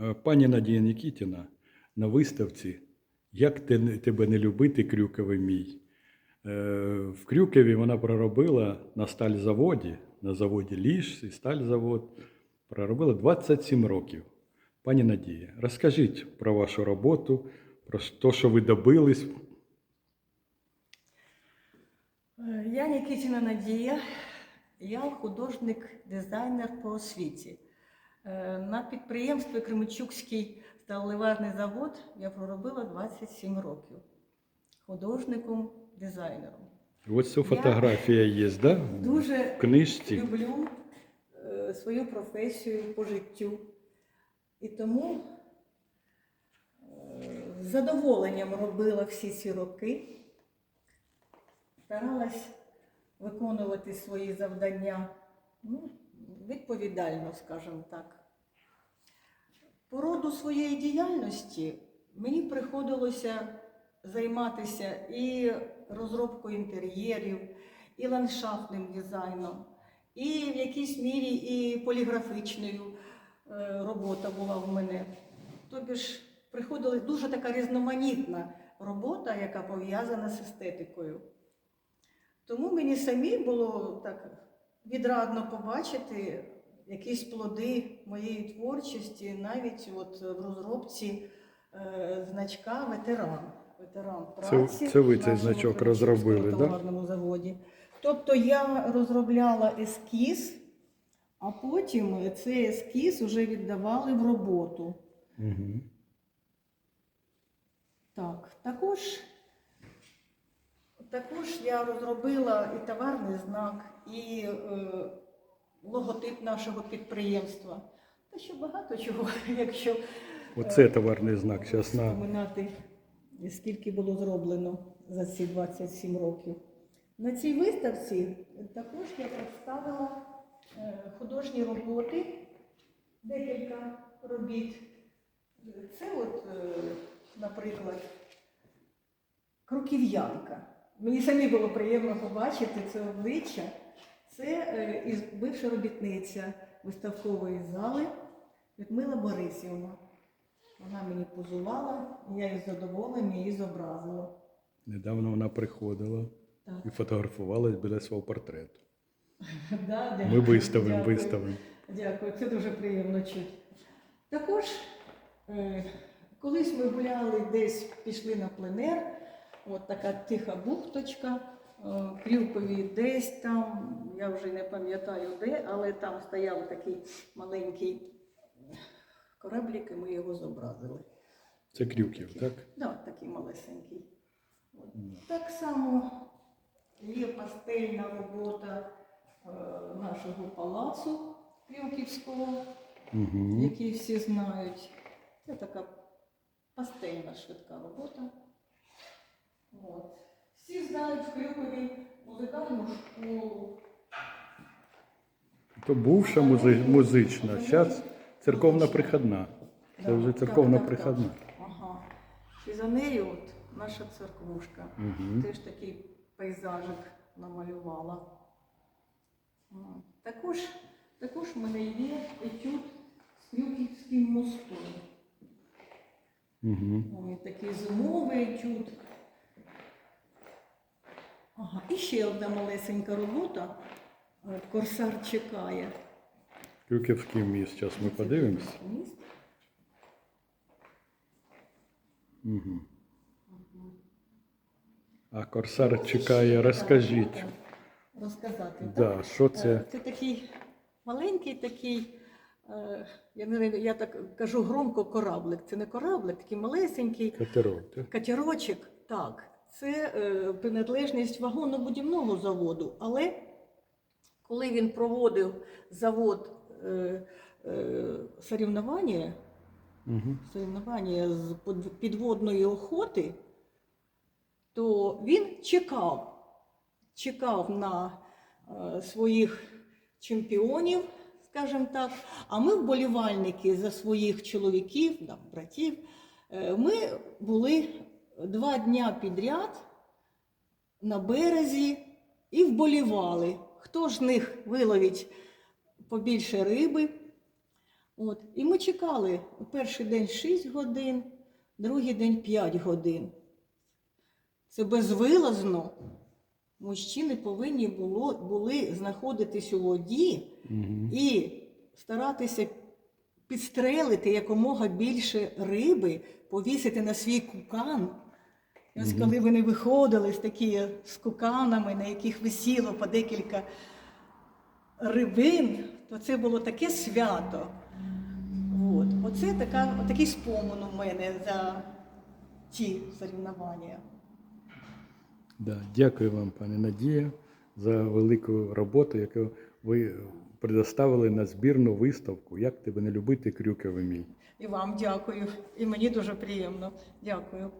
Е, Пані Надія Нікітіна на виставці Як тебе не любити, Крюковий мій. Е, В Крюкові вона проробила на стальзаводі, на заводі Ліж і стальзавод. Проробила 27 років. Пані Надія, розкажіть про вашу роботу, про те, що ви добились. Е, Я Нікітіна Надія, я художник-дизайнер по освіті. Е, На підприємстві Кременчуцький сталеливарний завод я проробила 27 років художником, дизайнером. Ось ця фотографія є, да? Дуже в книжці. люблю е, свою професію по життю. І тому е, з задоволенням робила всі ці роки, старалась виконувати свої завдання ну, відповідально, скажімо так. По роду своєї діяльності мені приходилося займатися і розробкою інтер'єрів, і ландшафтним дизайном, і в якійсь мірі і поліграфічною е, робота була в мене. Тобі ж приходила дуже така різноманітна робота, яка пов'язана з естетикою. Тому мені самі було так відрадно побачити якісь плоди моєї творчості, навіть от в розробці е, значка ветеран. Ветеран праці. це ви цей значок розробили, да? товарному заводі. Тобто я розробляла ескіз, а потім цей ескіз вже віддавали в роботу. Угу. Так, також, також я розробила і товарний знак, і е, логотип нашого підприємства. Та ще багато чого, якщо Оце товарний знак. Зараз на вспоминати, скільки було зроблено за ці 27 років. На цій виставці також я представила е, художні роботи, декілька робіт. Це от, е, наприклад, круків'янка. Мені самі було приємно побачити це обличчя. Це е, бивша робітниця виставкової зали Людмила Борисівна. Вона мені позувала, і я із задоволенням її зобразила. недавно вона приходила Так. і фотографувалась біля свого портрету. Да, Ми дякую. виставимо, Дякую. виставимо. Дякую, це дуже приємно чути. Також е, колись ми гуляли десь, пішли на пленер, от така тиха бухточка, е, Крюкові десь там, я вже не пам'ятаю де, але там стояв такий маленький кораблик, і ми його зобразили. Це Крюків, так? Да, такий малесенький. От. Так само є пастельна робота е, нашого палацу Крюківського, Угу. який всі знають. Це така пастельна швидка робота. От. Всі знають в Крюкові музикальну школу. То бувша музи- музична, зараз церковна приходна. Це вже церковна приходна. Ага. І за нею от наша церквушка. Угу. Теж такий пейзажик намалювала. М. Також, також в мене є етюд з Крюківським мостом. Угу. Ой, такий зимовий етюд. Ага, і ще одна малесенька робота. Корсар чекає. Крюківський міст. Зараз ми подивимось. Міст. Угу. А корсар чекає, розкажіть. Розказати. так? Що це? Е, Це такий маленький такий, е, я, не, я так кажу громко кораблик. Це не кораблик, такий малесенький Катерок, так? катерочок. Так, це е, приналежність вагонно-будівного заводу. Але коли він проводив завод е, е, соревнування, Угу. соревнування з підводної охоти, то він чекав, чекав на е, своїх чемпіонів, скажімо так. А ми, вболівальники за своїх чоловіків, там, братів, е, ми були два дня підряд на березі і вболівали. Хто ж них виловить побільше риби? От. І ми чекали перший день 6 годин, другий день 5 годин. Це безвилазно. Мужчини повинні було, були знаходитись у воді Угу. і старатися підстрелити якомога більше риби, повісити на свій кукан. І ось коли вони виходили з такі з куканами, на яких висіло по декілька рибин, то це було таке свято. От. Оце така, отакий спомин у мене за ті соревнування. Да, дякую вам, пані Надія, за велику роботу, яку ви предоставили на збірну виставку. Як тебе не любити крюковий мій? І вам дякую. І мені дуже приємно. Дякую.